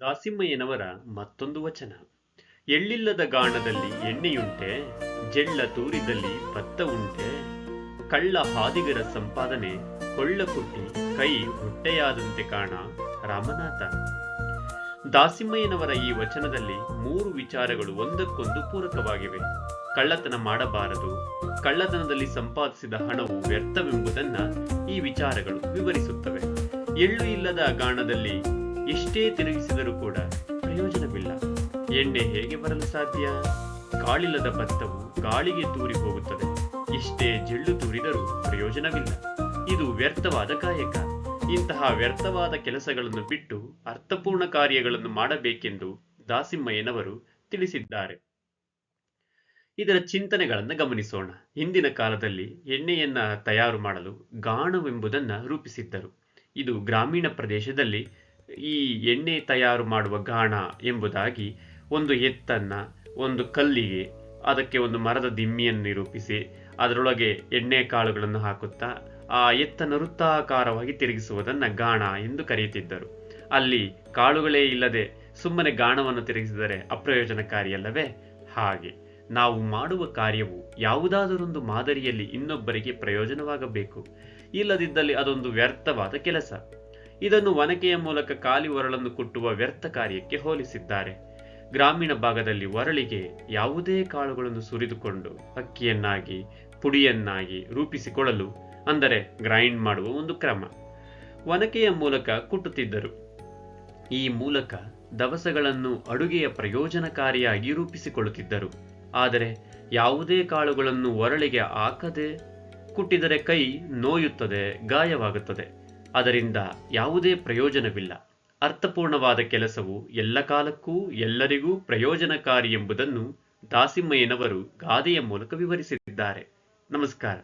ದಾಸಿಮಯ್ಯನವರ ಮತ್ತೊಂದು ವಚನ. ಎಳ್ಳಿಲ್ಲದ ಗಾಣದಲ್ಲಿ ಎಣ್ಣೆಯುಂಟೆ, ಜೆಳ್ಳ ತೂರಿದಲ್ಲಿ ಭತ್ತ ಉಂಟೆ ಕಳ್ಳ ಹಾದಿಗರ ಸಂಪಾದನೆ, ಕೊಳ್ಳ ಕುಟ್ಟಿ, ಕೈ ಹೊಟ್ಟೆಯಾದಂತೆ ಕಾಣ ರಾಮನಾಥ. ದಾಸಿಮಯ್ಯನವರ ಈ ವಚನದಲ್ಲಿ ಮೂರು ವಿಚಾರಗಳು ಒಂದಕ್ಕೊಂದು ಪೂರಕವಾಗಿವೆ. ಕಳ್ಳತನ ಮಾಡಬಾರದು, ಕಳ್ಳತನದಲ್ಲಿ ಸಂಪಾದಿಸಿದ ಹಣವು ವ್ಯರ್ಥವೆಂಬುದನ್ನ ಈ ವಿಚಾರಗಳು ವಿವರಿಸುತ್ತವೆ. ಎಳ್ಳು ಇಲ್ಲದ ಗಾಣದಲ್ಲಿ ಎಷ್ಟೇ ತಿರುಗಿಸಿದರೂ ಕೂಡ ಪ್ರಯೋಜನವಿಲ್ಲ. ಎಣ್ಣೆ ಹೇಗೆ ಬರಲು ಸಾಧ್ಯ? ಕಾಳಿಲ್ಲದ ಭತ್ತವು ಗಾಳಿಗೆ ತೂರಿ ಹೋಗುತ್ತದೆ. ಇಷ್ಟೇ ಜೆಳ್ಳು ತೂರಿದರೂ ಪ್ರಯೋಜನವಿಲ್ಲ. ಇದು ವ್ಯರ್ಥವಾದ ಕಾಯಕ. ಇಂತಹ ವ್ಯರ್ಥವಾದ ಕೆಲಸಗಳನ್ನು ಬಿಟ್ಟು ಅರ್ಥಪೂರ್ಣ ಕಾರ್ಯಗಳನ್ನು ಮಾಡಬೇಕೆಂದು ದಾಸಿಮ್ಮಯ್ಯನವರು ತಿಳಿಸಿದ್ದಾರೆ. ಇದರ ಚಿಂತನೆಗಳನ್ನು ಗಮನಿಸೋಣ. ಹಿಂದಿನ ಕಾಲದಲ್ಲಿ ಎಣ್ಣೆಯನ್ನ ತಯಾರು ಮಾಡಲು ಗಾಣವೆಂಬುದನ್ನು ರೂಪಿಸಿದ್ದರು. ಇದು ಗ್ರಾಮೀಣ ಪ್ರದೇಶದಲ್ಲಿ ಈ ಎಣ್ಣೆ ತಯಾರು ಮಾಡುವ ಗಾಣ ಎಂಬುದಾಗಿ ಒಂದು ಎತ್ತನ್ನು, ಒಂದು ಕಲ್ಲಿಗೆ, ಅದಕ್ಕೆ ಒಂದು ಮರದ ದಿಮ್ಮಿಯನ್ನು ನಿರೂಪಿಸಿ, ಅದರೊಳಗೆ ಎಣ್ಣೆ ಕಾಳುಗಳನ್ನು ಹಾಕುತ್ತಾ, ಆ ಎತ್ತನ್ನು ವೃತ್ತಾಕಾರವಾಗಿ ತಿರುಗಿಸುವುದನ್ನು ಗಾಣ ಎಂದು ಕರೆಯುತ್ತಿದ್ದರು. ಅಲ್ಲಿ ಕಾಳುಗಳೇ ಇಲ್ಲದೆ ಸುಮ್ಮನೆ ಗಾಣವನ್ನು ತಿರುಗಿಸಿದರೆ ಅಪ್ರಯೋಜನಕಾರಿಯಲ್ಲವೇ ಹಾಗೆ. ನಾವು ಮಾಡುವ ಕಾರ್ಯವು ಯಾವುದಾದರೊಂದು ಮಾದರಿಯಲ್ಲಿ ಇನ್ನೊಬ್ಬರಿಗೆ ಪ್ರಯೋಜನವಾಗಬೇಕು. ಇಲ್ಲದಿದ್ದಲ್ಲಿ ಅದೊಂದು ವ್ಯರ್ಥವಾದ ಕೆಲಸ. ಇದನ್ನು ಒನಕೆಯ ಮೂಲಕ ಖಾಲಿ ಒರಳನ್ನು ಕುಟ್ಟುವ ವ್ಯರ್ಥ ಕಾರ್ಯಕ್ಕೆ ಹೋಲಿಸಿದ್ದಾರೆ. ಗ್ರಾಮೀಣ ಭಾಗದಲ್ಲಿ ಒರಳಿಗೆ ಯಾವುದೇ ಕಾಳುಗಳನ್ನು ಸುರಿದುಕೊಂಡು ಅಕ್ಕಿಯನ್ನಾಗಿ ಪುಡಿಯನ್ನಾಗಿ ರೂಪಿಸಿಕೊಳ್ಳಲು, ಅಂದರೆ ಗ್ರೈಂಡ್ ಮಾಡುವ ಒಂದು ಕ್ರಮ. ಒನಕೆಯ ಮೂಲಕ ಕುಟ್ಟುತ್ತಿದ್ದರು. ಈ ಮೂಲಕ ದವಸಗಳನ್ನು ಅಡುಗೆಯ ಪ್ರಯೋಜನಕಾರಿಯಾಗಿ ರೂಪಿಸಿಕೊಳ್ಳುತ್ತಿದ್ದರು. ಆದರೆ ಯಾವುದೇ ಕಾಳುಗಳನ್ನು ಒರಳಿಗೆ ಹಾಕದೆ ಕುಟ್ಟಿದರೆ ಕೈ ನೋಯುತ್ತದೆ, ಗಾಯವಾಗುತ್ತದೆ. ಅದರಿಂದ ಯಾವುದೇ ಪ್ರಯೋಜನವಿಲ್ಲ. ಅರ್ಥಪೂರ್ಣವಾದ ಕೆಲಸವು ಎಲ್ಲ ಕಾಲಕ್ಕೂ ಎಲ್ಲರಿಗೂ ಪ್ರಯೋಜನಕಾರಿ ಎಂಬುದನ್ನು ದಾಸಿಮಯ್ಯನವರು ಗಾದೆಯ ಮೂಲಕ ವಿವರಿಸಿದ್ದಾರೆ. ನಮಸ್ಕಾರ.